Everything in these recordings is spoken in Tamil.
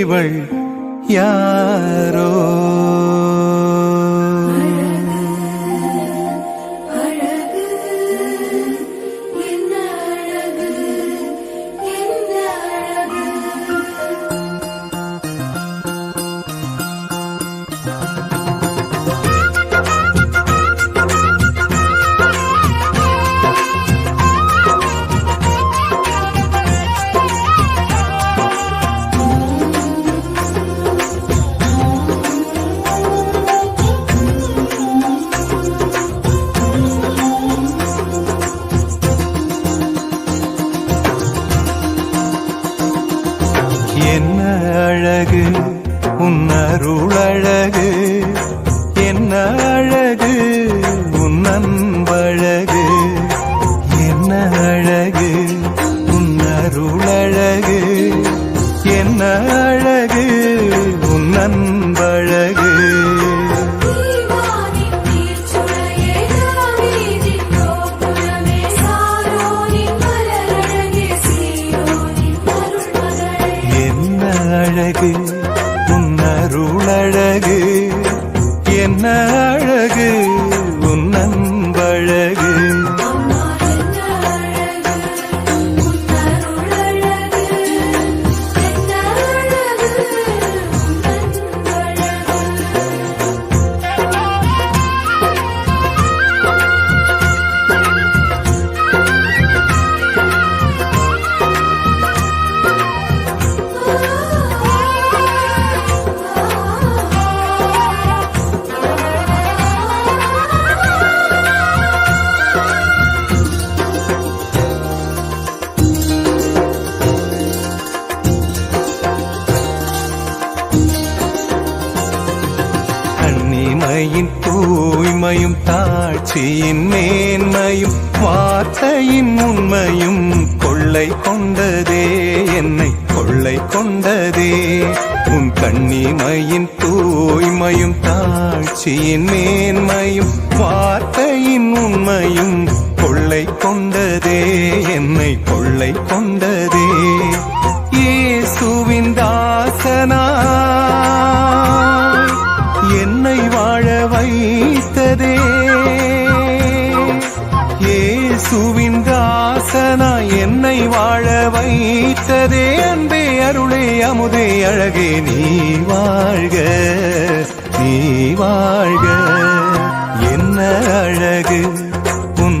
இவள் யாரோ? உன் அருள் அழகு என்ன அழகு உன் அன்பழகு. என்ன அழகு உன் அருள் அழகு என்ன அழகு உன் அன்பழகு தீவானின் கண்ணிமையின் தூய்மையும் தாட்சியின் மேன்மையும் வார்த்தையின் உண்மையும் கொள்ளை கொண்டதே என்னை கொள்ளை கொண்டதே. உன் கண்ணிமையின் தூய்மையும் தாட்சியின் மேன்மையும் வார்த்தையின் உண்மையும் கொள்ளை கொண்டதே என்னை கொள்ளை கொண்டதே. இயேசுவின் தாசனா இயேசுவின் தாசனா என்னை வாழ வைத்ததே அன்பே அருளே அமுதே அழகே நீ வாழ்க நீ வாழ்க. என்ன அழகு? உன்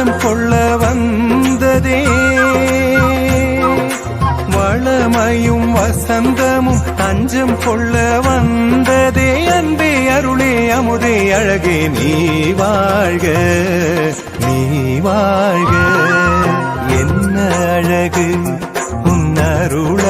தஞ்சம் கொள்ள வந்ததே. வளமையும் வசந்தமும் தஞ்சம் கொள்ள வந்ததே. அன்பே அருளே அமுதே அழகே நீ வாழ்க நீ வாழ்க. என்ன அழகு உன் அருள்